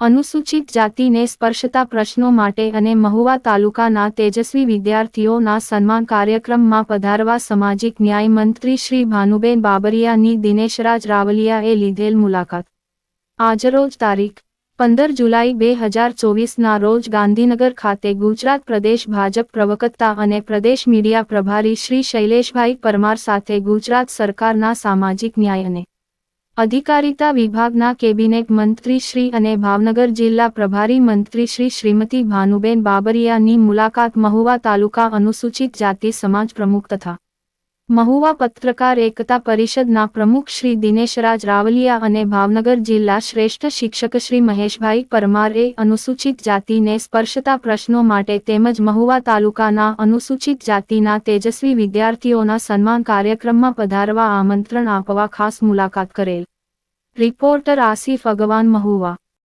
અનુસૂચિત જાતિને સ્પર્શતા પ્રશ્નો માટે અને મહુવા તાલુકાના તેજસ્વી વિદ્યાર્થીઓના સન્માન કાર્યક્રમમાં પધારવા સામાજિક ન્યાય મંત્રી શ્રી ભાનુબેન બાબરિયાની દિનેશરાજ રાવલિયાએ લીધેલ મુલાકાત. આજરોજ તારીખ પંદર જુલાઈ બે હજાર ચોવીસના રોજ ગાંધીનગર ખાતે ગુજરાત પ્રદેશ ભાજપ પ્રવક્તા અને પ્રદેશ મીડિયા પ્રભારી શ્રી શૈલેષભાઈ પરમાર સાથે ગુજરાત સરકારના સામાજિક ન્યાય અને અધિકારિતા વિભાગના કેબિનેટ મંત્રી શ્રી અને ભાવનગર જિલ્લા પ્રભારી મંત્રી શ્રી શ્રીમતી ભાનુબેન બાબરિયાની મુલાકાત મહુવા તાલુકા અનુસૂચિત જાતિ સમાજ પ્રમુખ તથા મહુવા પત્રકાર એકતા પરિષદના પ્રમુખ શ્રી દિનેશરાજ રાવલિયા અને ભાવનગર જિલ્લા શ્રેષ્ઠ શિક્ષક શ્રી મહેશભાઈ પરમારે અનુસૂચિત જાતિને સ્પર્શતા પ્રશ્નો માટે તેમજ મહુવા તાલુકાના અનુસૂચિત જાતિના તેજસ્વી વિદ્યાર્થીઓના સન્માન કાર્યક્રમમાં પધારવા આમંત્રણ આપવા ખાસ મુલાકાત કરેલ. રિપોર્ટર આસિફ અગવાન મહુવા.